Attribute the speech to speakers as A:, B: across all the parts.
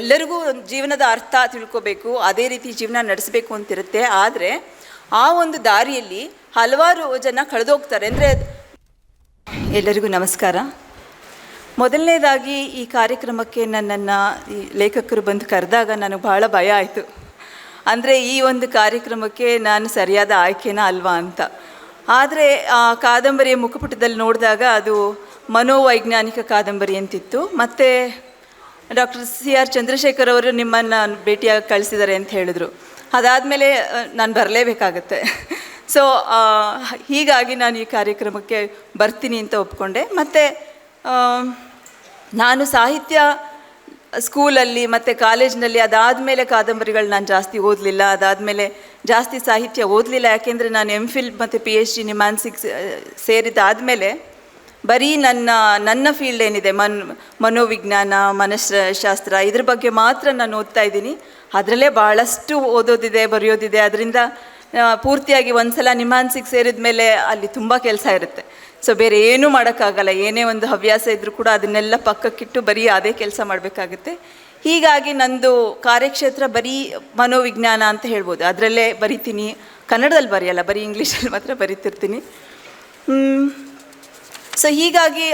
A: ಎಲ್ಲರಿಗೂ ಜೀವನದ ಅರ್ಥ ತಿಳ್ಕೋಬೇಕು, ಅದೇ ರೀತಿ ಜೀವನ ನಡೆಸಬೇಕು ಅಂತಿರುತ್ತೆ. ಆದರೆ ಆ ಒಂದು ದಾರಿಯಲ್ಲಿ ಹಲವಾರು ಜನ ಕಳೆದೋಗ್ತಾರೆ. ಅಂದರೆ ಎಲ್ಲರಿಗೂ ನಮಸ್ಕಾರ. ಮೊದಲನೇದಾಗಿ ಈ ಕಾರ್ಯಕ್ರಮಕ್ಕೆ ನನ್ನನ್ನು ಈ ಲೇಖಕರು ಬಂದು ಕರೆದಾಗ ನನಗೆ ಬಹಳ ಭಯ ಆಯಿತು. ಅಂದರೆ ಈ ಒಂದು ಕಾರ್ಯಕ್ರಮಕ್ಕೆ ನಾನು ಸರಿಯಾದ ಆಯ್ಕೆನ ಅಲ್ವಾ ಅಂತ. ಆದರೆ ಆ ಕಾದಂಬರಿಯ ಮುಖಪುಟದಲ್ಲಿ ನೋಡಿದಾಗ ಅದು ಮನೋವೈಜ್ಞಾನಿಕ ಕಾದಂಬರಿ ಅಂತಿತ್ತು. ಮತ್ತು ಡಾಕ್ಟರ್ ಸಿ ಆರ್ ಚಂದ್ರಶೇಖರ್ ಅವರು ನಿಮ್ಮನ್ನು ಭೇಟಿಯಾಗಿ ಕಳಿಸಿದ್ದಾರೆ ಅಂತ ಹೇಳಿದರು. ಅದಾದಮೇಲೆ ನಾನು ಬರಲೇಬೇಕಾಗತ್ತೆ. ಸೊ ಹೀಗಾಗಿ ನಾನು ಈ ಕಾರ್ಯಕ್ರಮಕ್ಕೆ ಬರ್ತೀನಿ ಅಂತ ಒಪ್ಕೊಂಡೆ. ಮತ್ತು ನಾನು ಸಾಹಿತ್ಯ ಸ್ಕೂಲಲ್ಲಿ ಮತ್ತು ಕಾಲೇಜ್ನಲ್ಲಿ ಅದಾದಮೇಲೆ ಕಾದಂಬರಿಗಳು ನಾನು ಜಾಸ್ತಿ ಓದಲಿಲ್ಲ. ಅದಾದಮೇಲೆ ಜಾಸ್ತಿ ಸಾಹಿತ್ಯ ಓದಲಿಲ್ಲ. ಯಾಕೆಂದರೆ ನಾನು ಎಂ ಫಿಲ್ ಮತ್ತು ಪಿ ಎಚ್ ಡಿ ನಿಮ್ಯಾನ್ಸಿಗೆ ಸೇರಿದಾದಮೇಲೆ ಬರೀ ನನ್ನ ನನ್ನ ಫೀಲ್ಡ್ ಏನಿದೆ, ಮನ್, ಮನೋವಿಜ್ಞಾನ, ಮನಃಶಾಸ್ತ್ರ, ಇದ್ರ ಬಗ್ಗೆ ಮಾತ್ರ ನಾನು ಓದ್ತಾ ಇದ್ದೀನಿ. ಅದರಲ್ಲೇ ಭಾಳಷ್ಟು ಓದೋದಿದೆ, ಬರೆಯೋದಿದೆ. ಅದರಿಂದ ಪೂರ್ತಿಯಾಗಿ ಒಂದು ಸಲ ನಿಮ್ಹಾನ್ಸಿಗೆ ಸೇರಿದ ಮೇಲೆ ಅಲ್ಲಿ ತುಂಬ ಕೆಲಸ ಇರುತ್ತೆ. ಸೊ ಬೇರೆ ಏನೂ ಮಾಡೋಕ್ಕಾಗಲ್ಲ. ಏನೇ ಒಂದು ಹವ್ಯಾಸ ಇದ್ದರೂ ಕೂಡ ಅದನ್ನೆಲ್ಲ ಪಕ್ಕಕ್ಕಿಟ್ಟು ಬರೀ ಅದೇ ಕೆಲಸ ಮಾಡಬೇಕಾಗುತ್ತೆ. ಹೀಗಾಗಿ ನಂದು ಕಾರ್ಯಕ್ಷೇತ್ರ ಬರೀ ಮನೋವಿಜ್ಞಾನ ಅಂತ ಹೇಳ್ಬೋದು. ಅದರಲ್ಲೇ ಬರಿತೀನಿ. ಕನ್ನಡದಲ್ಲಿ ಬರೆಯಲ್ಲ, ಬರೀ ಇಂಗ್ಲೀಷಲ್ಲಿ ಮಾತ್ರ ಬರಿತಿರ್ತೀನಿ. ಸೊ ಹೀಗಾಗಿ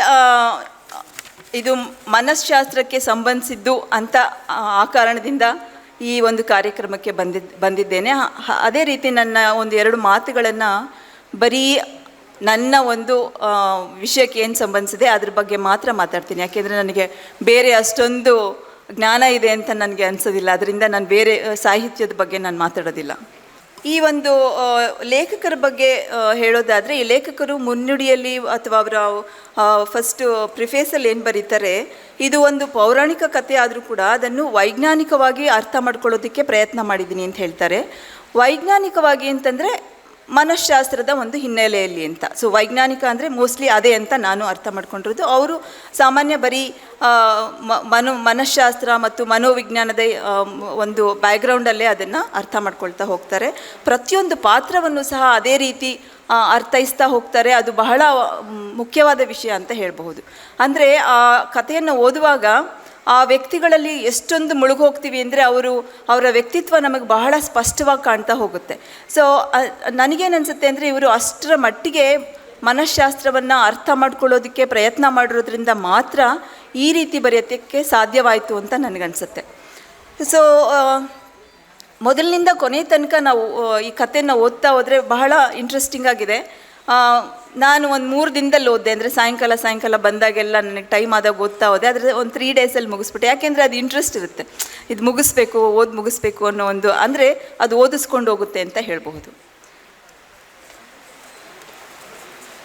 A: ಇದು ಮನಸ್ಶಾಸ್ತ್ರಕ್ಕೆ ಸಂಬಂಧಿಸಿದ್ದು ಅಂತ, ಆ ಕಾರಣದಿಂದ ಈ ಒಂದು ಕಾರ್ಯಕ್ರಮಕ್ಕೆ ಬಂದಿದ್ದ ಬಂದಿದ್ದೇನೆ. ಅದೇ ರೀತಿ ನನ್ನ ಒಂದು ಎರಡು ಮಾತುಗಳನ್ನು ಬರೀ ನನ್ನ ಒಂದು ವಿಷಯಕ್ಕೆ ಏನು ಸಂಬಂಧಿಸಿದೆ ಅದ್ರ ಬಗ್ಗೆ ಮಾತ್ರ ಮಾತಾಡ್ತೀನಿ. ಯಾಕೆಂದರೆ ನನಗೆ ಬೇರೆ ಅಷ್ಟೊಂದು ಜ್ಞಾನ ಇದೆ ಅಂತ ನನಗೆ ಅನಿಸೋದಿಲ್ಲ. ಅದರಿಂದ ನಾನು ಬೇರೆ ಸಾಹಿತ್ಯದ ಬಗ್ಗೆ ನಾನು ಮಾತಾಡೋದಿಲ್ಲ. ಈ ಒಂದು ಲೇಖಕರ ಬಗ್ಗೆ ಹೇಳೋದಾದರೆ ಈ ಲೇಖಕರು ಮುನ್ನುಡಿಯಲ್ಲಿ ಅಥವಾ ಅವರ ಫಸ್ಟು ಪ್ರಿಫೇಸಲ್ಲಿ ಏನು ಬರೀತಾರೆ, ಇದು ಒಂದು ಪೌರಾಣಿಕ ಕಥೆ ಆದರೂ ಕೂಡ ಅದನ್ನು ವೈಜ್ಞಾನಿಕವಾಗಿ ಅರ್ಥ ಮಾಡ್ಕೊಳ್ಳೋದಕ್ಕೆ ಪ್ರಯತ್ನ ಮಾಡಿದ್ದೀನಿ ಅಂತ ಹೇಳ್ತಾರೆ. ವೈಜ್ಞಾನಿಕವಾಗಿ ಅಂತಂದರೆ ಮನಃಶಾಸ್ತ್ರದ ಒಂದು ಹಿನ್ನೆಲೆಯಲ್ಲಿ ಅಂತ. ಸೊ ವೈಜ್ಞಾನಿಕ ಅಂದರೆ ಮೋಸ್ಟ್ಲಿ ಅದೇ ಅಂತ ನಾನು ಅರ್ಥ ಮಾಡ್ಕೊಂಡಿರೋದು. ಅವರು ಸಾಮಾನ್ಯ ಬರೀ ಮನೋ, ಮನಃಶಾಸ್ತ್ರ ಮತ್ತು ಮನೋವಿಜ್ಞಾನದ ಒಂದು ಬ್ಯಾಕ್ಗ್ರೌಂಡಲ್ಲೇ ಅದನ್ನು ಅರ್ಥ ಮಾಡ್ಕೊಳ್ತಾ ಹೋಗ್ತಾರೆ. ಪ್ರತಿಯೊಂದು ಪಾತ್ರವನ್ನು ಸಹ ಅದೇ ರೀತಿ ಅರ್ಥೈಸ್ತಾ ಹೋಗ್ತಾರೆ. ಅದು ಬಹಳ ಮುಖ್ಯವಾದ ವಿಷಯ ಅಂತ ಹೇಳಬಹುದು. ಅಂದರೆ, ಆ, ಕಥೆಯನ್ನು ಓದುವಾಗ ಆ ವ್ಯಕ್ತಿಗಳಲ್ಲಿ ಎಷ್ಟೊಂದು ಮುಳುಗೋಗ್ತೀವಿ ಅಂದರೆ ಅವರು ಅವರ ವ್ಯಕ್ತಿತ್ವ ನಮಗೆ ಬಹಳ ಸ್ಪಷ್ಟವಾಗಿ ಕಾಣ್ತಾ ಹೋಗುತ್ತೆ. ಸೊ ನನಗೇನು ಅನಿಸುತ್ತೆ ಅಂದರೆ ಇವರು ಅಷ್ಟರ ಮಟ್ಟಿಗೆ ಮನಃಶಾಸ್ತ್ರವನ್ನು ಅರ್ಥ ಮಾಡ್ಕೊಳ್ಳೋದಕ್ಕೆ ಪ್ರಯತ್ನ ಮಾಡಿರೋದ್ರಿಂದ ಮಾತ್ರ ಈ ರೀತಿ ಬರೆಯೋದಕ್ಕೆ ಸಾಧ್ಯವಾಯಿತು ಅಂತ ನನಗನ್ಸುತ್ತೆ. ಸೊ ಮೊದಲಿನಿಂದ ಕೊನೆ ತನಕ ನಾವು ಈ ಕಥೆನ ಓದ್ತಾ ಹೋದರೆ ಬಹಳ ಇಂಟ್ರೆಸ್ಟಿಂಗ್ ಆಗಿದೆ. ನಾನು ಒಂದು ಮೂರು ದಿನದಲ್ಲಿ ಓದಿದೆ ಅಂದರೆ ಸಾಯಂಕಾಲ ಸಾಯಂಕಾಲ ಬಂದಾಗೆಲ್ಲ ನನಗೆ ಟೈಮ್ ಆದಾಗ ಓದ್ತಾ ಹೋದೆ. ಆದರೆ ಒಂದು ತ್ರೀ ಡೇಸಲ್ಲಿ ಮುಗಿಸ್ಬಿಟ್ಟೆ. ಯಾಕೆಂದರೆ ಅದು ಇಂಟ್ರೆಸ್ಟ್ ಇರುತ್ತೆ. ಇದು ಮುಗಿಸ್ಬೇಕು, ಓದಿ ಮುಗಿಸ್ಬೇಕು ಅನ್ನೋ ಒಂದು, ಅಂದರೆ ಅದು ಓದಿಸ್ಕೊಂಡು ಹೋಗುತ್ತೆ ಅಂತ ಹೇಳಬಹುದು.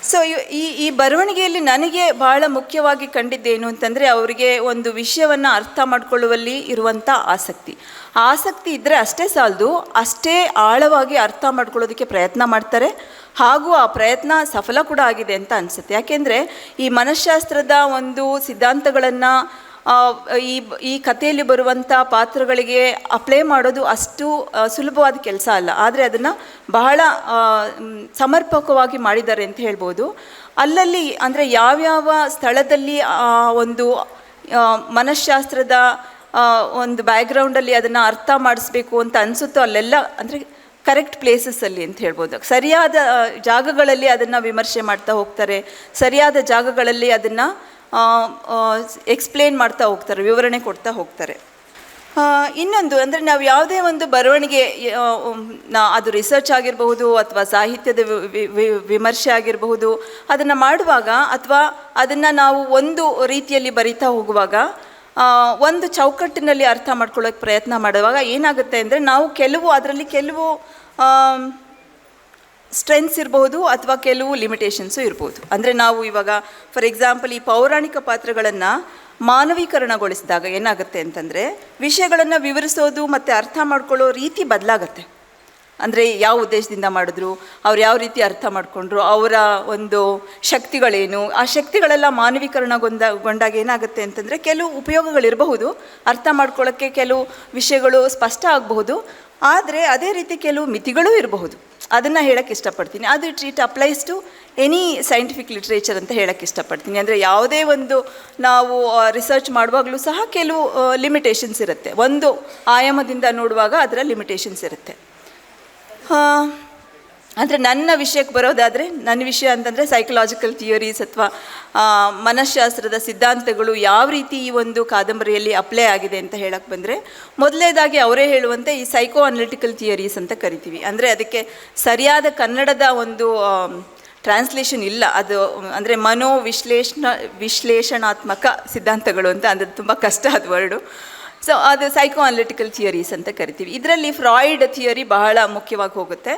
A: ಸೊ ಈ ಈ ಬರವಣಿಗೆಯಲ್ಲಿ ನನಗೆ ಬಹಳ ಮುಖ್ಯವಾಗಿ ಕಂಡಿದ್ದೇನು ಅಂತಂದರೆ ಅವರಿಗೆ ಒಂದು ವಿಷಯವನ್ನು ಅರ್ಥ ಮಾಡಿಕೊಳ್ಳುವಲ್ಲಿ ಇರುವಂಥ ಆಸಕ್ತಿ. ಆಸಕ್ತಿ ಇದ್ದರೆ ಅಷ್ಟೇ ಸಾಲದು, ಅಷ್ಟೇ ಆಳವಾಗಿ ಅರ್ಥ ಮಾಡ್ಕೊಳ್ಳೋದಕ್ಕೆ ಪ್ರಯತ್ನ ಮಾಡ್ತಾರೆ, ಹಾಗೂ ಆ ಪ್ರಯತ್ನ ಸಫಲ ಕೂಡ ಆಗಿದೆ ಅಂತ ಅನಿಸುತ್ತೆ. ಯಾಕೆಂದರೆ ಈ ಮನಃಶಾಸ್ತ್ರದ ಒಂದು ಸಿದ್ಧಾಂತಗಳನ್ನು ಈ ಈ ಕಥೆಯಲ್ಲಿ ಬರುವಂಥ ಪಾತ್ರಗಳಿಗೆ ಅಪ್ಲೈ ಮಾಡೋದು ಅಷ್ಟು ಸುಲಭವಾದ ಕೆಲಸ ಅಲ್ಲ. ಆದರೆ ಅದನ್ನು ಬಹಳ ಸಮರ್ಪಕವಾಗಿ ಮಾಡಿದ್ದಾರೆ ಅಂತ ಹೇಳ್ಬೋದು. ಅಲ್ಲಲ್ಲಿ ಅಂದರೆ ಯಾವ್ಯಾವ ಸ್ಥಳದಲ್ಲಿ ಒಂದು ಮನಃಶಾಸ್ತ್ರದ ಒಂದು ಬ್ಯಾಕ್ಗ್ರೌಂಡಲ್ಲಿ ಅದನ್ನು ಅರ್ಥ ಮಾಡಿಸ್ಬೇಕು ಅಂತ ಅನಿಸುತ್ತೋ ಅಲ್ಲೆಲ್ಲ ಅಂದರೆ ಕರೆಕ್ಟ್ ಪ್ಲೇಸಸ್ಸಲ್ಲಿ ಅಂತ ಹೇಳ್ಬೋದು. ಸರಿಯಾದ ಜಾಗಗಳಲ್ಲಿ ಅದನ್ನು ವಿಮರ್ಶೆ ಮಾಡ್ತಾ ಹೋಗ್ತಾರೆ. ಸರಿಯಾದ ಜಾಗಗಳಲ್ಲಿ ಅದನ್ನು ಎಕ್ಸ್ಪ್ಲೇನ್ ಮಾಡ್ತಾ ಹೋಗ್ತಾರೆ, ವಿವರಣೆ ಕೊಡ್ತಾ ಹೋಗ್ತಾರೆ. ಇನ್ನೊಂದು, ಅಂದರೆ ನಾವು ಯಾವುದೇ ಒಂದು ಬರವಣಿಗೆ ಅದು ರಿಸರ್ಚ್ ಆಗಿರಬಹುದು ಅಥವಾ ಸಾಹಿತ್ಯದ ವಿಮರ್ಶೆ ಆಗಿರಬಹುದು, ಅದನ್ನು ಮಾಡುವಾಗ ಅಥವಾ ಅದನ್ನು ನಾವು ಒಂದು ರೀತಿಯಲ್ಲಿ ಬರಿತಾ ಹೋಗುವಾಗ ಒಂದು ಚೌಕಟ್ಟಿನಲ್ಲಿ ಅರ್ಥ ಮಾಡ್ಕೊಳ್ಳೋಕೆ ಪ್ರಯತ್ನ ಮಾಡುವಾಗ ಏನಾಗುತ್ತೆ ಅಂದರೆ ನಾವು ಕೆಲವು, ಅದರಲ್ಲಿ ಕೆಲವು ಸ್ಟ್ರೆಂತ್ಸ್ ಇರಬಹುದು ಅಥವಾ ಕೆಲವು ಲಿಮಿಟೇಷನ್ಸು ಇರ್ಬೋದು ಅಂದರೆ ನಾವು ಇವಾಗ ಫಾರ್ ಎಕ್ಸಾಂಪಲ್ ಈ ಪೌರಾಣಿಕ ಪಾತ್ರಗಳನ್ನು ಮಾನವೀಕರಣಗೊಳಿಸಿದಾಗ ಏನಾಗುತ್ತೆ ಅಂತಂದರೆ, ವಿಷಯಗಳನ್ನು ವಿವರಿಸೋದು ಮತ್ತು ಅರ್ಥ ಮಾಡ್ಕೊಳ್ಳೋ ರೀತಿ ಬದಲಾಗತ್ತೆ. ಅಂದರೆ ಯಾವ ಉದ್ದೇಶದಿಂದ ಮಾಡಿದ್ರು, ಅವ್ರು ಯಾವ ರೀತಿ ಅರ್ಥ ಮಾಡಿಕೊಂಡ್ರು, ಅವರ ಒಂದು ಶಕ್ತಿಗಳೇನು, ಆ ಶಕ್ತಿಗಳೆಲ್ಲ ಮಾನವೀಕರಣಗೊಂಡ ಗೊಂಡಾಗ ಏನಾಗುತ್ತೆ ಅಂತಂದರೆ ಕೆಲವು ಉಪಯೋಗಗಳಿರಬಹುದು, ಅರ್ಥ ಮಾಡ್ಕೊಳ್ಳೋಕ್ಕೆ ಕೆಲವು ವಿಷಯಗಳು ಸ್ಪಷ್ಟ ಆಗಬಹುದು, ಆದರೆ ಅದೇ ರೀತಿ ಕೆಲವು ಮಿತಿಗಳೂ ಇರಬಹುದು. ಅದನ್ನು ಹೇಳಕ್ಕೆ ಇಷ್ಟಪಡ್ತೀನಿ. ಅದು it applies to any scientific literature ಅಂತ ಹೇಳಕ್ಕೆ ಇಷ್ಟಪಡ್ತೀನಿ. ಅಂದರೆ ಯಾವುದೇ ಒಂದು ನಾವು ರಿಸರ್ಚ್ ಮಾಡುವಾಗಲೂ ಸಹ ಕೆಲವು ಲಿಮಿಟೇಷನ್ಸ್ ಇರುತ್ತೆ. ಒಂದು ಆಯಾಮದಿಂದ ನೋಡುವಾಗ ಅದರ ಲಿಮಿಟೇಷನ್ಸ್ ಇರುತ್ತೆ. ಅಂದರೆ ನನ್ನ ವಿಷಯಕ್ಕೆ ಬರೋದಾದರೆ ನನ್ನ ವಿಷಯ ಅಂತಂದರೆ ಸೈಕಲಾಜಿಕಲ್ ಥಿಯರೀಸ್ ಅಥವಾ ಮನಃಶಾಸ್ತ್ರದ ಸಿದ್ಧಾಂತಗಳು ಯಾವ ರೀತಿ ಈ ಒಂದು ಕಾದಂಬರಿಯಲ್ಲಿ ಅಪ್ಲೈ ಆಗಿದೆ ಅಂತ ಹೇಳಕ್ಕೆ ಬಂದರೆ ಮೊದಲನೇದಾಗಿ ಅವರೇ ಹೇಳುವಂತೆ ಈ ಸೈಕೋ ಅನಲಿಟಿಕಲ್ ಥಿಯರೀಸ್ ಅಂತ ಕರಿತೀವಿ. ಅಂದರೆ ಅದಕ್ಕೆ ಸರಿಯಾದ ಕನ್ನಡದ ಒಂದು ಟ್ರಾನ್ಸ್ಲೇಷನ್ ಇಲ್ಲ. ಅದು, ಅಂದರೆ ಮನೋ ವಿಶ್ಲೇಷಣ, ವಿಶ್ಲೇಷಣಾತ್ಮಕ ಸಿದ್ಧಾಂತಗಳು ಅಂತ, ಅಂದರೆ ತುಂಬ ಕಷ್ಟ ಅದು ವರ್ಡು ಸೊ ಅದು ಸೈಕೋ ಅನಲಿಟಿಕಲ್ ಥಿಯರೀಸ್ ಅಂತ ಕರಿತೀವಿ. ಇದರಲ್ಲಿ ಫ್ರಾಯ್ಡ್ ಥಿಯರಿ ಬಹಳ ಮುಖ್ಯವಾಗಿ ಹೋಗುತ್ತೆ.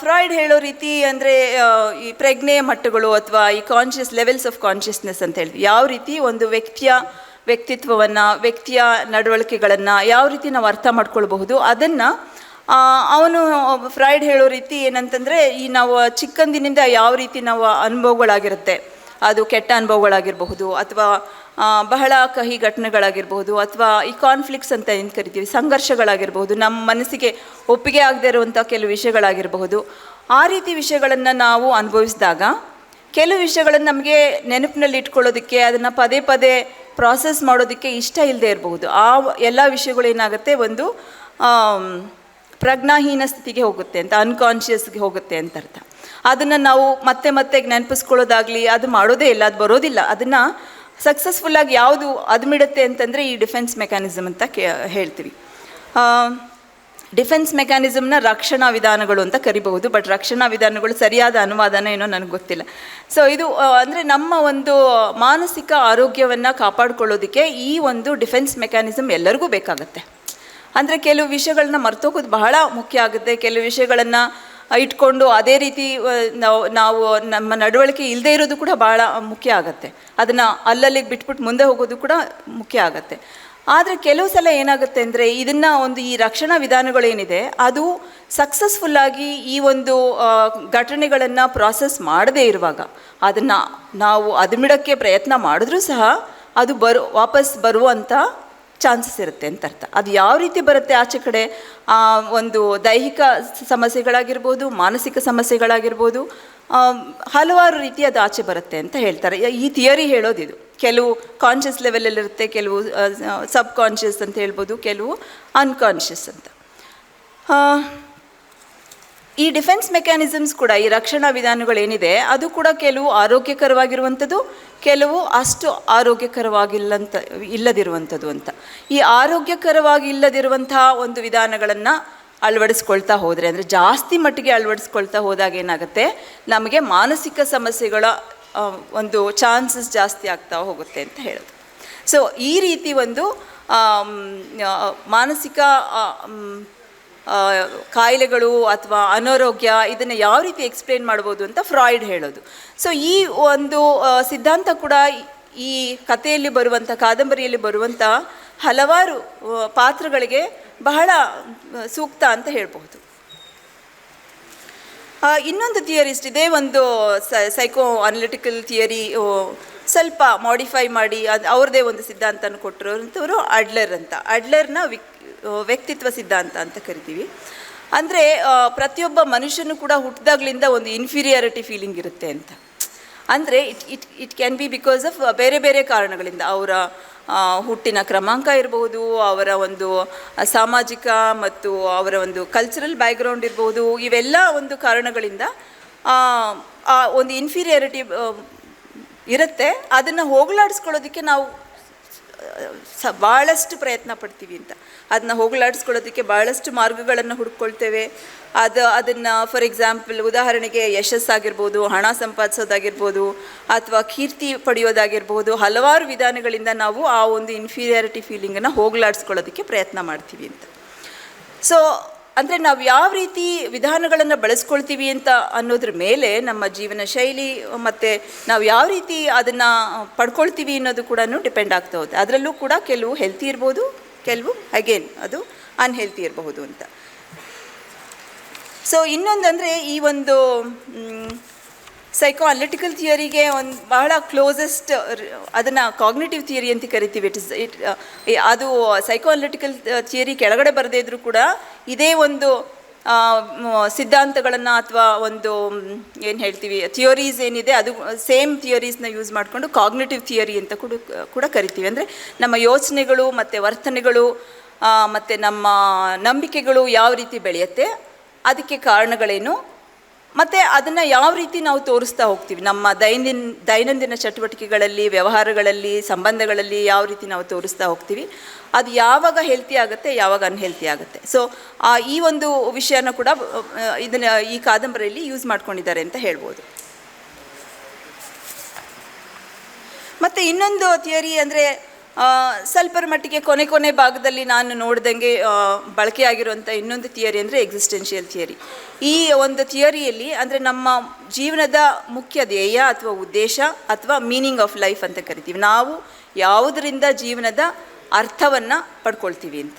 A: ಫ್ರಾಯ್ಡ್ ಹೇಳೋ ರೀತಿ ಅಂದರೆ ಈ ಪ್ರಜ್ಞೆಯ ಮಟ್ಟಗಳು ಅಥವಾ ಈ ಕಾನ್ಷಿಯಸ್ ಲೆವೆಲ್ಸ್ ಆಫ್ ಕಾನ್ಷಿಯಸ್ನೆಸ್ ಅಂತ ಹೇಳ್ತೀವಿ. ಯಾವ ರೀತಿ ಒಂದು ವ್ಯಕ್ತಿಯ ವ್ಯಕ್ತಿತ್ವವನ್ನು, ವ್ಯಕ್ತಿಯ ನಡವಳಿಕೆಗಳನ್ನು ಯಾವ ರೀತಿ ನಾವು ಅರ್ಥ ಮಾಡ್ಕೊಳ್ಬಹುದು, ಅದನ್ನು ಅವನು ಫ್ರಾಯ್ಡ್ ಹೇಳೋ ರೀತಿ ಏನಂತಂದರೆ, ಈ ನಾವು ಚಿಕ್ಕಂದಿನಿಂದ ಯಾವ ರೀತಿ ನಾವು ಅನುಭವಗಳಾಗಿರುತ್ತೆ ಅದು ಕೆಟ್ಟ ಅನುಭವಗಳಾಗಿರಬಹುದು ಅಥವಾ ಬಹಳ ಕಹಿ ಘಟನೆಗಳಾಗಿರಬಹುದು ಅಥವಾ ಈ ಕಾನ್ಫ್ಲಿಕ್ಸ್ ಅಂತ ಏನು ಕರಿತೀವಿ, ಸಂಘರ್ಷಗಳಾಗಿರಬಹುದು, ನಮ್ಮ ಮನಸ್ಸಿಗೆ ಒಪ್ಪಿಗೆ ಆಗದೆ ಇರುವಂಥ ಕೆಲವು ವಿಷಯಗಳಾಗಿರಬಹುದು. ಆ ರೀತಿ ವಿಷಯಗಳನ್ನು ನಾವು ಅನುಭವಿಸಿದಾಗ, ಕೆಲವು ವಿಷಯಗಳನ್ನು ನಮಗೆ ನೆನಪಿನಲ್ಲಿ ಇಟ್ಕೊಳ್ಳೋದಕ್ಕೆ, ಅದನ್ನು ಪದೇ ಪದೇ ಪ್ರಾಸೆಸ್ ಮಾಡೋದಕ್ಕೆ ಇಷ್ಟ ಇಲ್ಲದೆ ಇರಬಹುದು. ಆ ಎಲ್ಲ ವಿಷಯಗಳು ಏನಾಗುತ್ತೆ, ಒಂದು ಪ್ರಜ್ಞಾಹೀನ ಸ್ಥಿತಿಗೆ ಹೋಗುತ್ತೆ ಅಂತ ಅನ್ಕಾನ್ಷಿಯಸ್ಗೆ ಹೋಗುತ್ತೆ ಅಂತ ಅರ್ಥ. ಅದನ್ನು ನಾವು ಮತ್ತೆ ಮತ್ತೆ ನೆನಪಿಸ್ಕೊಳ್ಳೋದಾಗಲಿ, ಅದು ಮಾಡೋದೇ ಇಲ್ಲ, ಅದು ಬರೋದಿಲ್ಲ. ಅದನ್ನು ಸಕ್ಸಸ್ಫುಲ್ಲಾಗಿ ಯಾವುದು ಅದ್ಮಿಡುತ್ತೆ ಅಂತಂದರೆ ಈ ಡಿಫೆನ್ಸ್ ಮೆಕ್ಯಾನಿಸಮ್ ಅಂತ ಕೇ, ಹೇಳ್ತೀವಿ. ಡಿಫೆನ್ಸ್ ಮೆಕ್ಯಾನಿಸಮ್ನ ರಕ್ಷಣಾ ವಿಧಾನಗಳು ಅಂತ ಕರಿಬಹುದು ಬಟ್ ರಕ್ಷಣಾ ವಿಧಾನಗಳು ಸರಿಯಾದ ಅನುವಾದನ ಏನೋ ನನಗೆ ಗೊತ್ತಿಲ್ಲ. ಸೊ ಇದು ಅಂದರೆ ನಮ್ಮ ಒಂದು ಮಾನಸಿಕ ಆರೋಗ್ಯವನ್ನು ಕಾಪಾಡ್ಕೊಳ್ಳೋದಕ್ಕೆ ಈ ಒಂದು ಡಿಫೆನ್ಸ್ ಮೆಕ್ಯಾನಿಸಮ್ ಎಲ್ಲರಿಗೂ ಬೇಕಾಗುತ್ತೆ. ಅಂದರೆ ಕೆಲವು ವಿಷಯಗಳನ್ನ ಮರ್ತೋಗೋದು ಬಹಳ ಮುಖ್ಯ ಆಗುತ್ತೆ, ಕೆಲವು ವಿಷಯಗಳನ್ನು ಇಟ್ಕೊಂಡು ಅದೇ ರೀತಿ ನಾವು ನಾವು ನಮ್ಮ ನಡವಳಿಕೆ ಇಲ್ಲದೆ ಇರೋದು ಕೂಡ ಭಾಳ ಮುಖ್ಯ ಆಗುತ್ತೆ. ಅದನ್ನು ಅಲ್ಲಲ್ಲಿ ಬಿಟ್ಬಿಟ್ಟು ಮುಂದೆ ಹೋಗೋದು ಕೂಡ ಮುಖ್ಯ ಆಗುತ್ತೆ. ಆದರೆ ಕೆಲವು ಸಲ ಏನಾಗುತ್ತೆ ಅಂದರೆ ಇದನ್ನು ಒಂದು ಈ ರಕ್ಷಣಾ ವಿಧಾನಗಳೇನಿದೆ ಅದು ಸಕ್ಸಸ್ಫುಲ್ಲಾಗಿ ಈ ಒಂದು ಘಟನೆಗಳನ್ನು ಪ್ರಾಸೆಸ್ ಮಾಡದೇ ಇರುವಾಗ ಅದನ್ನು ನಾವು ಅದುಮಿಡಕ್ಕೆ ಪ್ರಯತ್ನ ಮಾಡಿದ್ರೂ ಸಹ ಅದು ಬರು, ವಾಪಸ್ ಬರುವಂಥ ಚಾನ್ಸಸ್ ಇರುತ್ತೆ ಅಂತ ಅರ್ಥ. ಅದು ಯಾವ ರೀತಿ ಬರುತ್ತೆ ಆಚೆ ಕಡೆ? ಒಂದು ದೈಹಿಕ ಸಮಸ್ಯೆಗಳಾಗಿರ್ಬೋದು, ಮಾನಸಿಕ ಸಮಸ್ಯೆಗಳಾಗಿರ್ಬೋದು ಹಲವಾರು ರೀತಿ ಅದು ಆಚೆ ಬರುತ್ತೆ ಅಂತ ಹೇಳ್ತಾರೆ. ಈ ಥಿಯರಿ ಹೇಳೋದಿದು. ಕೆಲವು ಕಾನ್ಷಿಯಸ್ ಲೆವೆಲಲ್ಲಿರುತ್ತೆ, ಕೆಲವು ಸಬ್ ಕಾನ್ಷಿಯಸ್ ಅಂತ ಹೇಳ್ಬೋದು, ಕೆಲವು ಅನ್ಕಾನ್ಷಿಯಸ್ ಅಂತ. ಈ ಡಿಫೆನ್ಸ್ ಮೆಕ್ಯಾನಿಸಮ್ಸ್ ಕೂಡ, ಈ ರಕ್ಷಣಾ ವಿಧಾನಗಳೇನಿದೆ, ಅದು ಕೂಡ ಕೆಲವು ಆರೋಗ್ಯಕರವಾಗಿರುವಂಥದ್ದು, ಕೆಲವು ಅಷ್ಟು ಆರೋಗ್ಯಕರವಾಗಿಲ್ಲಂತ, ಇಲ್ಲದಿರುವಂಥದ್ದು ಅಂತ. ಈ ಆರೋಗ್ಯಕರವಾಗಿ ಇಲ್ಲದಿರುವಂತಹ ಒಂದು ವಿಧಾನಗಳನ್ನು ಅಳವಡಿಸ್ಕೊಳ್ತಾ ಹೋದರೆ, ಅಂದರೆ ಜಾಸ್ತಿ ಮಟ್ಟಿಗೆ ಅಳವಡಿಸ್ಕೊಳ್ತಾ ಹೋದಾಗ ಏನಾಗುತ್ತೆ, ನಮಗೆ ಮಾನಸಿಕ ಸಮಸ್ಯೆಗಳ ಒಂದು ಚಾನ್ಸಸ್ ಜಾಸ್ತಿ ಆಗ್ತಾ ಹೋಗುತ್ತೆ ಅಂತ ಹೇಳೋದು. ಸೊ ಈ ರೀತಿ ಒಂದು ಮಾನಸಿಕ ಕಾಯಿಲೆಗಳು ಅಥವಾ ಅನಾರೋಗ್ಯ ಇದನ್ನು ಯಾವ ರೀತಿ ಎಕ್ಸ್ಪ್ಲೇನ್ ಮಾಡ್ಬೋದು ಅಂತ ಫ್ರಾಯ್ಡ್ ಹೇಳೋದು. ಸೊ ಈ ಒಂದು ಸಿದ್ಧಾಂತ ಕೂಡ ಈ- ಕಥೆಯಲ್ಲಿ ಬರುವಂಥ ಕಾದಂಬರಿಯಲ್ಲಿ ಬರುವಂಥ ಹಲವಾರು ಪಾತ್ರಗಳಿಗೆ ಬಹಳ ಸೂಕ್ತ ಅಂತ ಹೇಳ್ಬಹುದು. ಇನ್ನೊಂದು ಥಿಯರಿಸ್ಟ್ ಇದೇ, ಒಂದು ಸೈಕೋ ಅನಲಿಟಿಕಲ್ ಥಿಯರಿ ಸ್ವಲ್ಪ ಮಾಡಿಫೈ ಮಾಡಿ ಅದು ಅವ್ರದ್ದೇ ಒಂದು ಸಿದ್ಧಾಂತನ ಕೊಟ್ಟರು ಅಂಥವರು ಅಡ್ಲರ್ ಅಂತ. ಅಡ್ಲರ್ನ ವ್ಯಕ್ತಿತ್ವ ಸಿದ್ಧಾಂತ ಅಂತ ಕರಿತೀವಿ. ಅಂದರೆ ಪ್ರತಿಯೊಬ್ಬ ಮನುಷ್ಯನು ಕೂಡ ಹುಟ್ಟಿದಾಗ್ಲಿಂದ ಒಂದು ಇನ್ಫೀರಿಯಾರಿಟಿ ಫೀಲಿಂಗ್ ಇರುತ್ತೆ ಅಂತ. ಅಂದರೆ it it it can be because of ಬೇರೆ ಬೇರೆ ಕಾರಣಗಳಿಂದ ಅವರ ಹುಟ್ಟಿನ ಕ್ರಮಾಂಕ ಇರಬಹುದು ಅವರ ಒಂದು ಸಾಮಾಜಿಕ ಮತ್ತು ಅವರ ಒಂದು ಕಲ್ಚರಲ್ ಬ್ಯಾಕ್ಗ್ರೌಂಡ್ ಇರ್ಬೋದು, ಇವೆಲ್ಲ ಒಂದು ಕಾರಣಗಳಿಂದ, ಆ ಒಂದು ಇನ್ಫೀರಿಯಾರಿಟಿ ಇರುತ್ತೆ. ಅದನ್ನು ಹೋಗಲಾಡಿಸ್ಕೊಳ್ಳೋದಕ್ಕೆ ನಾವು, ಸ ಭಾಳಷ್ಟು ಪ್ರಯತ್ನ ಪಡ್ತೀವಿ ಅಂತ. ಅದನ್ನ ಹೋಗಲಾಡಿಸ್ಕೊಳ್ಳೋದಕ್ಕೆ ಭಾಳಷ್ಟು ಮಾರ್ಗಗಳನ್ನು ಹುಡ್ಕೊಳ್ತೇವೆ. ಅದು, ಅದನ್ನು ಫಾರ್ ಎಕ್ಸಾಂಪಲ್ ಉದಾಹರಣೆಗೆ ಯಶಸ್ಸಾಗಿರ್ಬೋದು, ಹಣ ಸಂಪಾದಿಸೋದಾಗಿರ್ಬೋದು, ಅಥವಾ ಕೀರ್ತಿ ಪಡೆಯೋದಾಗಿರ್ಬೋದು, ಹಲವಾರು ವಿಧಾನಗಳಿಂದ ನಾವು ಆ ಒಂದು ಇನ್ಫೀರಿಯಾರಿಟಿ ಫೀಲಿಂಗನ್ನು ಹೋಗಲಾಡಿಸ್ಕೊಳ್ಳೋದಕ್ಕೆ ಪ್ರಯತ್ನ ಮಾಡ್ತೀವಿ ಅಂತ. ಸೊ ಅಂದರೆ ನಾವು ಯಾವ ರೀತಿ ವಿಧಾನಗಳನ್ನು ಬಳಸ್ಕೊಳ್ತೀವಿ ಅಂತ ಅನ್ನೋದ್ರ ಮೇಲೆ ನಮ್ಮ ಜೀವನ ಶೈಲಿ ಮತ್ತು ನಾವು ಯಾವ ರೀತಿ ಅದನ್ನು ಪಡ್ಕೊಳ್ತೀವಿ ಅನ್ನೋದು ಕೂಡ ಡಿಪೆಂಡ್ ಆಗ್ತಾ ಹೋಗುತ್ತೆ. ಅದರಲ್ಲೂ ಕೂಡ ಕೆಲವು ಹೆಲ್ತಿ ಇರ್ಬೋದು, ಕೆಲವು ಅಗೇನ್ ಅದು ಅನ್ಹೆಲ್ತಿ ಇರಬಹುದು ಅಂತ. ಸೊ ಇನ್ನೊಂದಂದರೆ ಈ ಒಂದು ಸೈಕೋ ಅನಲಿಟಿಕಲ್ ಥಿಯರಿಗೆ ಒಂದು ಬಹಳ ಕ್ಲೋಸೆಸ್ಟ್ ಅದನ್ನು ಕಾಗ್ನೇಟಿವ್ ಥಿಯರಿ ಅಂತ ಕರಿತೀವಿ. ಇಟ್ ಇಸ್ ಇಟ್ ಅದು ಸೈಕೋ ಅನಲಿಟಿಕಲ್ ಥಿಯರಿ ಕೆಳಗಡೆ ಬರದೇ ಇದ್ರೂ ಕೂಡ ಇದೇ ಒಂದು ಸಿದ್ಧಾಂತಗಳನ್ನು ಅಥವಾ ಒಂದು ಏನು ಹೇಳ್ತೀವಿ ಥಿಯೋರೀಸ್ ಏನಿದೆ ಅದು ಸೇಮ್ ಥಿಯರೀಸ್ನ ಯೂಸ್ ಮಾಡಿಕೊಂಡು ಕಾಗ್ನೇಟಿವ್ ಥಿಯರಿ ಅಂತ ಕೂಡ ಕೂಡ ಕರಿತೀವಿ. ಅಂದರೆ ನಮ್ಮ ಯೋಚನೆಗಳು ಮತ್ತು ವರ್ತನೆಗಳು ಮತ್ತು ನಮ್ಮ ನಂಬಿಕೆಗಳು ಯಾವ ರೀತಿ ಬೆಳೆಯುತ್ತೆ, ಅದಕ್ಕೆ ಕಾರಣಗಳೇನು ಮತ್ತು ಅದನ್ನು ಯಾವ ರೀತಿ ನಾವು ತೋರಿಸ್ತಾ ಹೋಗ್ತೀವಿ? ನಮ್ಮ ದೈನಂದಿನ ದೈನಂದಿನ ಚಟುವಟಿಕೆಗಳಲ್ಲಿ, ವ್ಯವಹಾರಗಳಲ್ಲಿ, ಸಂಬಂಧಗಳಲ್ಲಿ ಯಾವ ರೀತಿ ನಾವು ತೋರಿಸ್ತಾ ಹೋಗ್ತೀವಿ? ಅದು ಯಾವಾಗ ಹೆಲ್ತಿ ಆಗುತ್ತೆ, ಯಾವಾಗ ಅನ್ಹೆಲ್ತಿ ಆಗುತ್ತೆ? ಸೊ ಆ ಈ ಒಂದು ವಿಷಯನ ಕೂಡ ಇದನ್ನು ಈ ಕಾದಂಬರಿಯಲ್ಲಿ ಯೂಸ್ ಮಾಡ್ಕೊಂಡಿದ್ದಾರೆ ಅಂತ ಹೇಳ್ಬೋದು. ಮತ್ತು ಇನ್ನೊಂದು ಥಿಯರಿ ಅಂದರೆ ಸ್ವಲ್ಪರ ಮಟ್ಟಿಗೆ ಕೊನೆ ಕೊನೆ ಭಾಗದಲ್ಲಿ ನಾನು ನೋಡ್ದಂಗೆ ಬಳಕೆಯಾಗಿರುವಂಥ ಇನ್ನೊಂದು ಥಿಯರಿ ಅಂದರೆ ಎಕ್ಸಿಸ್ಟೆನ್ಷಿಯಲ್ ಥಿಯರಿ ಈ ಒಂದು ಥಿಯರಿಯಲ್ಲಿ ಅಂದರೆ ನಮ್ಮ ಜೀವನದ ಮುಖ್ಯ ಧ್ಯೇಯ ಅಥವಾ ಉದ್ದೇಶ ಅಥವಾ ಮೀನಿಂಗ್ ಆಫ್ ಲೈಫ್ ಅಂತ ಕರಿತೀವಿ. ನಾವು ಯಾವುದರಿಂದ ಜೀವನದ ಅರ್ಥವನ್ನು ಪಡ್ಕೊಳ್ತೀವಿ ಅಂತ.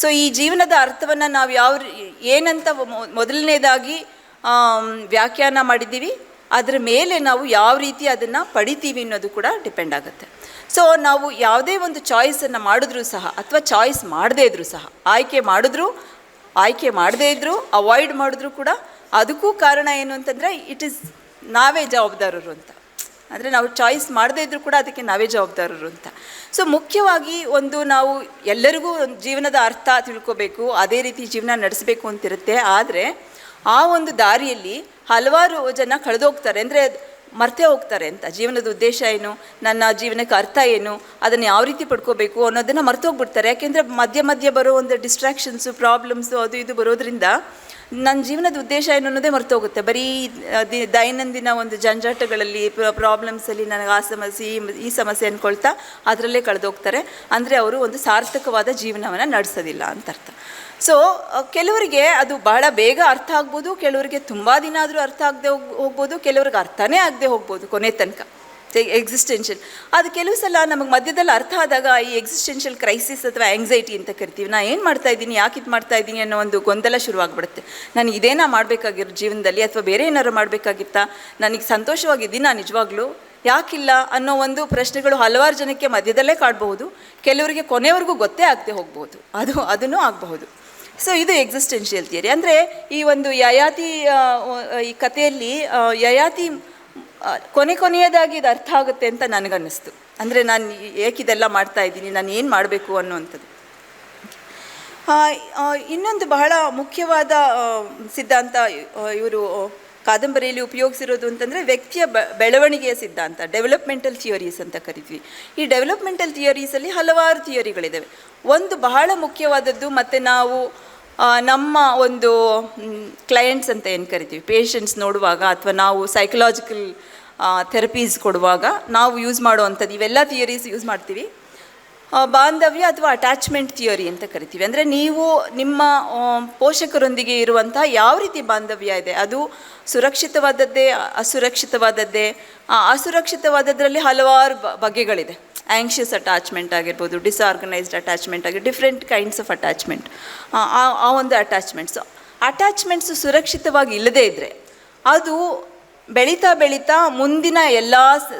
A: ಸೊ ಈ ಜೀವನದ ಅರ್ಥವನ್ನು ನಾವು ಯಾವ ಏನಂತ ಮೊದಲನೇದಾಗಿ ವ್ಯಾಖ್ಯಾನ ಮಾಡಿದ್ದೀವಿ. ಅದರ ಮೇಲೆ ನಾವು ಯಾವ ರೀತಿ ಅದನ್ನು ಪಡಿತೀವಿ ಅನ್ನೋದು ಕೂಡ ಡಿಪೆಂಡ್ ಆಗುತ್ತೆ. ಸೊ ನಾವು ಯಾವುದೇ ಒಂದು ಚಾಯ್ಸನ್ನು ಮಾಡಿದ್ರೂ ಸಹ ಅಥವಾ ಚಾಯ್ಸ್ ಮಾಡದೇ ಇದ್ದರೂ ಸಹ, ಆಯ್ಕೆ ಮಾಡಿದ್ರು, ಆಯ್ಕೆ ಮಾಡದೇ ಇದ್ದರೂ ಅವಾಯ್ಡ್ ಮಾಡಿದ್ರು ಕೂಡ ಅದಕ್ಕೂ ಕಾರಣ ಏನು ಅಂತಂದರೆ ಇಟ್ ಈಸ್ ನಾವೇ ಜವಾಬ್ದಾರರು ಅಂತ. ಅಂದರೆ ನಾವು ಚಾಯ್ಸ್ ಮಾಡದೇ ಇದ್ದರೂ ಕೂಡ ಅದಕ್ಕೆ ನಾವೇ ಜವಾಬ್ದಾರರು ಅಂತ. ಸೊ ಮುಖ್ಯವಾಗಿ ಒಂದು ನಾವು ಎಲ್ಲರಿಗೂ ಒಂದು ಜೀವನದ ಅರ್ಥ ತಿಳ್ಕೋಬೇಕು, ಅದೇ ರೀತಿ ಜೀವನ ನಡೆಸಬೇಕು ಅಂತಿರುತ್ತೆ. ಆದರೆ, ಆ ಒಂದು ದಾರಿಯಲ್ಲಿ ಹಲವಾರು ಜನ ಕಳೆದೋಗ್ತಾರೆ. ಅಂದರೆ ಮರ್ತೇ ಹೋಗ್ತಾರೆ ಅಂತ. ಜೀವನದ ಉದ್ದೇಶ ಏನು? ನನ್ನ ಜೀವನಕ್ಕೆ ಅರ್ಥ ಏನು? ಅದನ್ನು ಯಾವ ರೀತಿ ಪಡ್ಕೋಬೇಕು ಅನ್ನೋದನ್ನು ಮರ್ತೋಗ್ಬಿಡ್ತಾರೆ. ಯಾಕೆಂದರೆ ಮಧ್ಯ ಮಧ್ಯ ಬರೋ ಒಂದು ಡಿಸ್ಟ್ರಾಕ್ಷನ್ಸು ಪ್ರಾಬ್ಲಮ್ಸು ಅದು ಇದು ಬರೋದ್ರಿಂದ ನನ್ನ ಜೀವನದ ಉದ್ದೇಶ ಏನು ಅನ್ನೋದೇ ಮರ್ತೋಗುತ್ತೆ. ಬರೀ ದಿ- ದೈನಂದಿನ ಒಂದು ಜಂಜಾಟಗಳಲ್ಲಿ ಪ್ರಾಬ್ಲಮ್ಸಲ್ಲಿ ನನಗೆ ಆ ಸಮಸ್ಯೆ, ಈ ಈ ಸಮಸ್ಯೆ ಅಂದ್ಕೊಳ್ತಾ ಅದರಲ್ಲೇ ಕಳೆದೋಗ್ತಾರೆ. ಅಂದರೆ ಅವರು ಒಂದು ಸಾರ್ಥಕವಾದ ಜೀವನವನ್ನು ನಡೆಸೋದಿಲ್ಲ ಅಂತ ಅರ್ಥ. ಸೊ ಕೆಲವರಿಗೆ ಅದು ಬಹಳ ಬೇಗ ಅರ್ಥ ಆಗ್ಬೋದು, ಕೆಲವರಿಗೆ ತುಂಬ ದಿನ ಆದರೂ ಅರ್ಥ ಆಗದೆ ಹೋಗ್, ಹೋಗ್ಬೋದು, ಕೆಲವ್ರಿಗೆ ಅರ್ಥನೇ ಆಗದೆ ಹೋಗ್ಬೋದು ಕೊನೆ ತನಕ. ಎಕ್ಸಿಸ್ಟೆನ್ಷಿಯಲ್ ಅದು ಕೆಲವು ಸಲ ನಮಗೆ ಮಧ್ಯದಲ್ಲಿ ಅರ್ಥ ಆದಾಗ ಈ ಎಕ್ಸಿಸ್ಟೆನ್ಷಿಯಲ್ ಕ್ರೈಸಿಸ್ ಅಥವಾ ಆಂಗ್ಸೈಟಿ ಅಂತ ಕರಿತೀವಿ. ನಾನು ಏನು ಮಾಡ್ತಾ ಇದ್ದೀನಿ, ಯಾಕೆ ಇದು ಮಾಡ್ತಾ ಇದ್ದೀನಿ ಅನ್ನೋ ಒಂದು ಗೊಂದಲ ಶುರುವಾಗ್ಬಿಡುತ್ತೆ. ನಾನು ಇದೇನಾ ಮಾಡಬೇಕಾಗಿರೋ ಜೀವನದಲ್ಲಿ ಅಥವಾ ಬೇರೆ ಏನಾರು ಮಾಡಬೇಕಾಗಿತ್ತಾ? ನನಗೆ ನಾನು ನಿಜವಾಗ್ಲೂ? ಯಾಕಿಲ್ಲ ಅನ್ನೋ ಒಂದು ಪ್ರಶ್ನೆಗಳು ಹಲವಾರು ಜನಕ್ಕೆ ಮಧ್ಯದಲ್ಲೇ ಕಾಡಬಹುದು. ಕೆಲವರಿಗೆ ಕೊನೆವರೆಗೂ ಗೊತ್ತೇ ಆಗದೆ ಹೋಗ್ಬೋದು ಅದು, ಅದನ್ನು ಆಗಬಹುದು. ಸೊ ಇದು ಎಕ್ಸಿಸ್ಟೆನ್ಷಿಯಲ್ ಥಿಯರಿ ಅಂದರೆ ಈ ಒಂದು ಯಯಾತಿ ಈ ಕಥೆಯಲ್ಲಿ ಯಯಾತಿ ಕೊನೆ ಕೊನೆಯದಾಗಿ ಇದು ಅರ್ಥ ಆಗುತ್ತೆ ಅಂತ ನನಗನ್ನಿಸ್ತು. ಅಂದರೆ ನಾನು ಏಕಿದೆಲ್ಲ ಮಾಡ್ತಾ ಇದ್ದೀನಿ, ನಾನು ಏನು ಮಾಡಬೇಕು ಅನ್ನುವಂಥದ್ದು. ಇನ್ನೊಂದು ಬಹಳ ಮುಖ್ಯವಾದ ಸಿದ್ಧಾಂತ ಇವರು ಕಾದಂಬರಿಯಲ್ಲಿ ಉಪಯೋಗಿಸಿರೋದು ಅಂತಂದರೆ ವ್ಯಕ್ತಿಯ ಬ, ಬೆಳವಣಿಗೆಯ ಸಿದ್ಧಾಂತ ಡೆವಲಪ್ಮೆಂಟಲ್ ಥಿಯರೀಸ್ ಅಂತ ಕರಿತೀವಿ. ಈ ಡೆವಲಪ್ಮೆಂಟಲ್ ಥಿಯರೀಸಲ್ಲಿ ಹಲವಾರು ಥಿಯರಿಗಳಿದ್ದಾವೆ ಒಂದು ಬಹಳ ಮುಖ್ಯವಾದದ್ದು ಮತ್ತು ನಾವು ನಮ್ಮ ಒಂದು ಕ್ಲಯಂಟ್ಸ್ ಅಂತ ಏನು ಕರಿತೀವಿ? ಪೇಷಂಟ್ಸ್ ನೋಡುವಾಗ ಅಥವಾ ನಾವು ಸೈಕಲಾಜಿಕಲ್ ಥೆರಪೀಸ್ ಕೊಡುವಾಗ ನಾವು ಯೂಸ್ ಮಾಡುವಂಥದ್ದು ಇವೆಲ್ಲ ಥಿಯರೀಸ್ ಯೂಸ್ ಮಾಡ್ತೀವಿ. ಬಾಂಧವ್ಯ ಅಥವಾ ಅಟ್ಯಾಚ್ಮೆಂಟ್ ಥಿಯರಿ ಅಂತ ಕರಿತೀವಿ. ಅಂದರೆ ನೀವು ನಿಮ್ಮ ಪೋಷಕರೊಂದಿಗೆ ಇರುವಂತಹ ಯಾವ ರೀತಿ ಬಾಂಧವ್ಯ ಇದೆ? ಅದು ಸುರಕ್ಷಿತವಾದದ್ದೇ, ಅಸುರಕ್ಷಿತವಾದದ್ದೇ? ಆ, ಅಸುರಕ್ಷಿತವಾದದ್ರಲ್ಲಿ ಹಲವಾರು ಬಗೆಗಳಿದೆ. ಆ್ಯಂಕ್ಷಿಯಸ್ ಅಟ್ಯಾಚ್ಮೆಂಟ್ ಆಗಿರ್ಬೋದು ಡಿಸ್ಆರ್ಗನೈಸ್ಡ್ ಅಟ್ಯಾಚ್ಮೆಂಟ್ ಆಗಿ ಡಿಫ್ರೆಂಟ್ ಕೈಂಡ್ಸ್ ಆಫ್ ಅಟ್ಯಾಚ್ಮೆಂಟ್ ಆ ಒಂದು ಅಟ್ಯಾಚ್ಮೆಂಟ್ಸು ಅಟ್ಯಾಚ್ಮೆಂಟ್ಸು ಸುರಕ್ಷಿತವಾಗಿ ಇಲ್ಲದೇ ಇದ್ದರೆ ಅದು ಬೆಳೀತಾ ಬೆಳೀತಾ ಮುಂದಿನ ಎಲ್ಲ